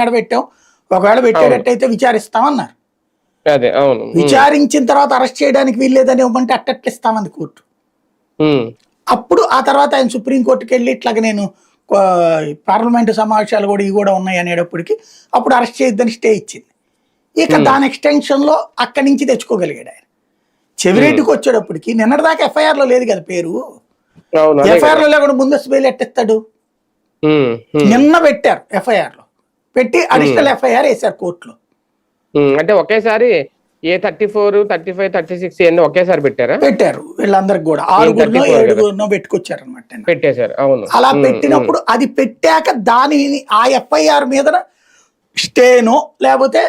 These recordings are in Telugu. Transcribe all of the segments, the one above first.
ఎక్కడ పెట్టాం. ఒకవేళ పెట్టేటట్టయితే విచారిస్తామన్నారు. అదే అవును. విచారించిన తర్వాత అరెస్ట్ చేయడానికి వీల్లేదని ఇవ్వమంటే అట్టట్లు ఇస్తామంది కోర్టు అప్పుడు ఆ తర్వాత ఆయన సుప్రీంకోర్టుకి వెళ్ళి ఇట్లాగ నేను పార్లమెంటు సమావేశాలు కూడా ఇవి కూడా ఉన్నాయి అనేటప్పటికి అప్పుడు అరెస్ట్ చేయొద్దని స్టే ఇచ్చింది. ఇక దాని extension లో అక్కడి నుంచి తెచ్చుకోగలిగాడు ఆయన. చెవిరెడ్డికి వచ్చేటప్పటికి నిన్నటిదాకా FIR లో లేదు కదా పేరు. అవును అదే ఎఫ్ఐఆర్లో లేకుండా ముందస్తు బెయిల్ ఎట్టేస్తాడు? నిన్న పెట్టారు ఎఫ్ఐఆర్ పెట్టి అడిషనల్ ఎఫ్ఐఆర్ వేశారు కోర్టులో. అంటే ఒకేసారి A thirty four thirty five thirty six ఇవన్నీ ఒకేసారి పెట్టారా? పెట్టారు వీళ్ళందరికి కూడా. ఆరుగురినో 34 కదా. ఏడుగురినో పెట్టుకొచ్చారు అనమాట పెట్టేశారు. అవును. అలా పెట్టినప్పుడు అది పెట్టాక దానిని ఆ ఎఫ్ఐఆర్ మీద స్టేనో లేకపోతే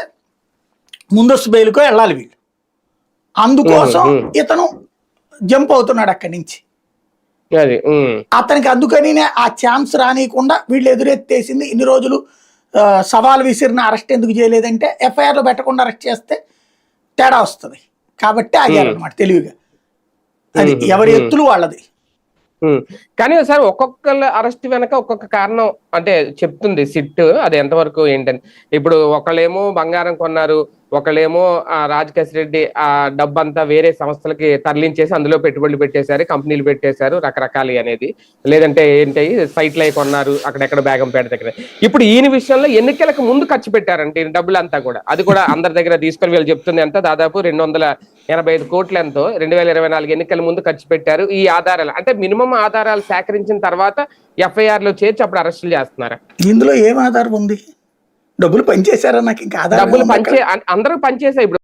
ముందస్తు బెయిల్కో వెళ్ళాలి వీళ్ళు. అందుకోసం. ఇతను జంప్ అవుతున్నాడు అక్కడి నుంచి. అతనికి అందుకనినే ఆ ఛాన్స్ రానియకుండా వీళ్ళు ఎదురెత్తేసింది ఇన్ని రోజులు సవాల్ విసిరిన అరెస్ట్ ఎందుకు చేయలేదంటే ఎఫ్ఐఆర్లో పెట్టకుండా అరెస్ట్ చేస్తే తేడా వస్తుంది. కాబట్టి ఆగారనమాట తెలివిగా. అది ఎవరి. ఎత్తులు వాళ్ళది. కానీ సార్ ఒక్కొక్కళ్ళ అరెస్ట్ వెనక ఒక్కొక్క కారణం అంటే చెప్తుంది సిట్ అది ఎంతవరకు ఏంటని. ఇప్పుడు ఒకళ్ళేమో బంగారం కొన్నారు ఒకళ్ళేమో ఆ రాజకేశ్ రెడ్డి ఆ డబ్బంతా వేరే సంస్థలకి తరలించేసి అందులో పెట్టుబడులు పెట్టేశారు కంపెనీలు పెట్టేశారు రకరకాలు అనేది. లేదంటే ఏంటి సైట్లు అయి కొన్నారు అక్కడెక్కడ బేగంపేట దగ్గర. ఇప్పుడు ఈయన విషయంలో ఎన్నికలకు ముందు ఖర్చు పెట్టారంటే డబ్బులు అంతా కూడా. అది కూడా అందరి దగ్గర తీసుకొని వీళ్ళు చెప్తుంది అంతా దాదాపు రెండు వందల ఎనభై ఐదు కోట్ల ఎంతో. రెండు వేల ఇరవై నాలుగు ఎన్నికల ముందు ఖర్చు పెట్టారు ఈ ఆధారాలు. అంటే మినిమం ఆధారాలు సేకరించిన తర్వాత ఎఫ్ఐఆర్లో చేర్చి అప్పుడు అరెస్టులు చేస్తున్నారు? ఇందులో ఏం ఆధారం ఉంది? డబ్బులు పనిచేశారా నాకు ఇంకా డబ్బులు. పంచే అందరూ పనిచేసాయి ఇప్పుడు